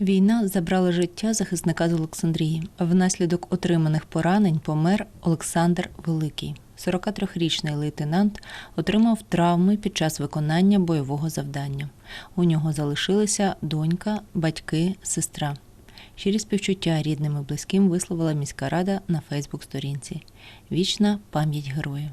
Війна забрала життя захисника з Олександрії. Внаслідок отриманих поранень помер Олександр Великий. 43-річний лейтенант отримав травми під час виконання бойового завдання. У нього залишилися донька, батьки, сестра. Щирі співчуття рідним і близьким висловила міська рада на Фейсбук-сторінці. Вічна пам'ять героїв.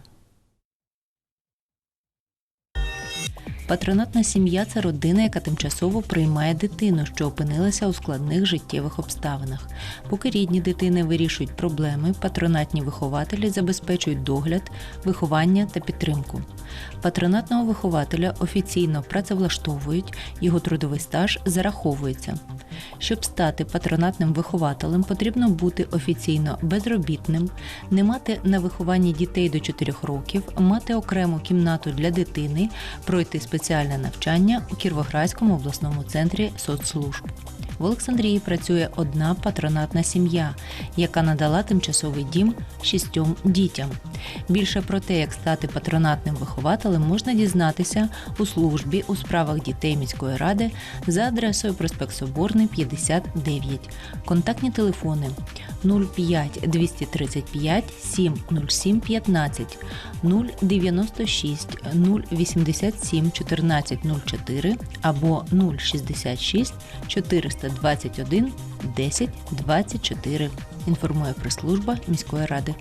Патронатна сім'я це родина, яка тимчасово приймає дитину, що опинилася у складних життєвих обставинах. Поки рідні дитини вирішують проблеми, патронатні вихователі забезпечують догляд, виховання та підтримку. Патронатного вихователя офіційно працевлаштовують, його трудовий стаж зараховується. Щоб стати патронатним вихователем, потрібно бути офіційно безробітним, не мати на вихованні дітей до 4 років, мати окрему кімнату для дитини, пройти спеціальне навчання у Кіровоградському обласному центрі соцслужб. В Олександрії працює одна патронатна сім'я, яка надала тимчасовий дім шістьом дітям. Більше про те, як стати патронатним вихователем, можна дізнатися у службі у справах дітей міської ради за адресою проспект Соборний 59. Контактні телефони 05 235 707 15 096 087 14 04 або 066 421 10 24. Інформує прес-служба міської ради.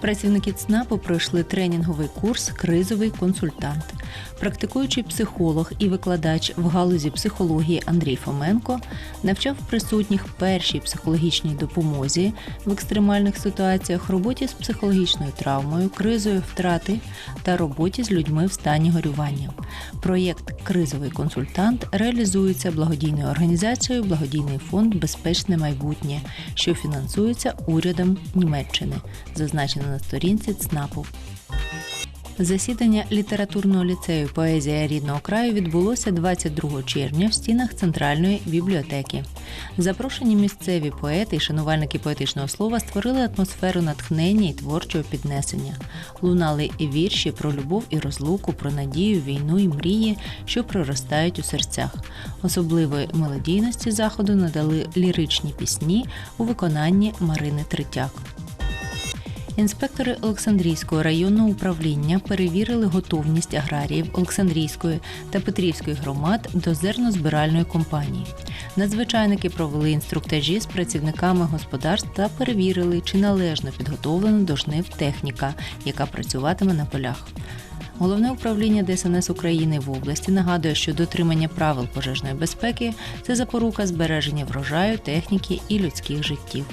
Працівники ЦНАПу пройшли тренінговий курс Кризовий консультант. Практикуючий психолог і викладач в галузі психології Андрій Фоменко навчав присутніх першій психологічній допомозі в екстремальних ситуаціях, роботі з психологічною травмою, кризою втрати та роботі з людьми в стані горювання. Проєкт Кризовий консультант реалізується благодійною організацією Благодійний фонд Безпечне майбутнє, що фінансується урядом Німеччини, зазначено на сторінці ЦНАПу. Засідання літературного ліцею Поезія рідного краю відбулося 22 червня в стінах центральної бібліотеки. Запрошені місцеві поети і шанувальники поетичного слова створили атмосферу натхнення і творчого піднесення. Лунали і вірші про любов і розлуку, про надію, війну і мрії, що проростають у серцях. Особливої мелодійності заходу надали ліричні пісні у виконанні Марини Третяк. Інспектори Олександрійського районного управління перевірили готовність аграріїв Олександрійської та Петрівської громад до зернозбиральної компанії. Надзвичайники провели інструктажі з працівниками господарств та перевірили, чи належно підготовлена до жнив техніка, яка працюватиме на полях. Головне управління ДСНС України в області нагадує, що дотримання правил пожежної безпеки це запорука збереження врожаю, техніки і людських життів.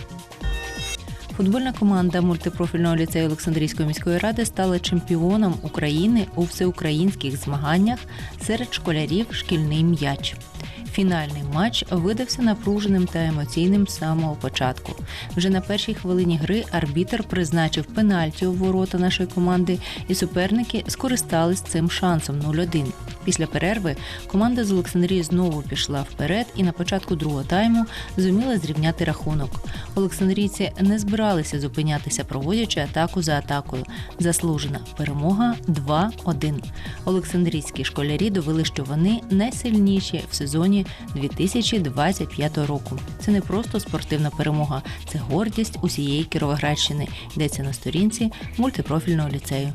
Футбольна команда мультипрофільного ліцею Олександрійської міської ради стала чемпіоном України у всеукраїнських змаганнях серед школярів шкільний м'яч. Фінальний матч видався напруженим та емоційним з самого початку. Вже на першій хвилині гри арбітр призначив пенальті у ворота нашої команди, і суперники скористались цим шансом 0-1. Після перерви команда з Олександрії знову пішла вперед і на початку другого тайму зуміла зрівняти рахунок. Олександрійці не збиралися зупинятися, проводячи атаку за атакою. Заслужена перемога 2-1. Олександрійські школярі довели, що вони найсильніші в сезоні 2025 року. Це не просто спортивна перемога, це гордість усієї Кіровоградщини. Йдеться на сторінці мультипрофільного ліцею.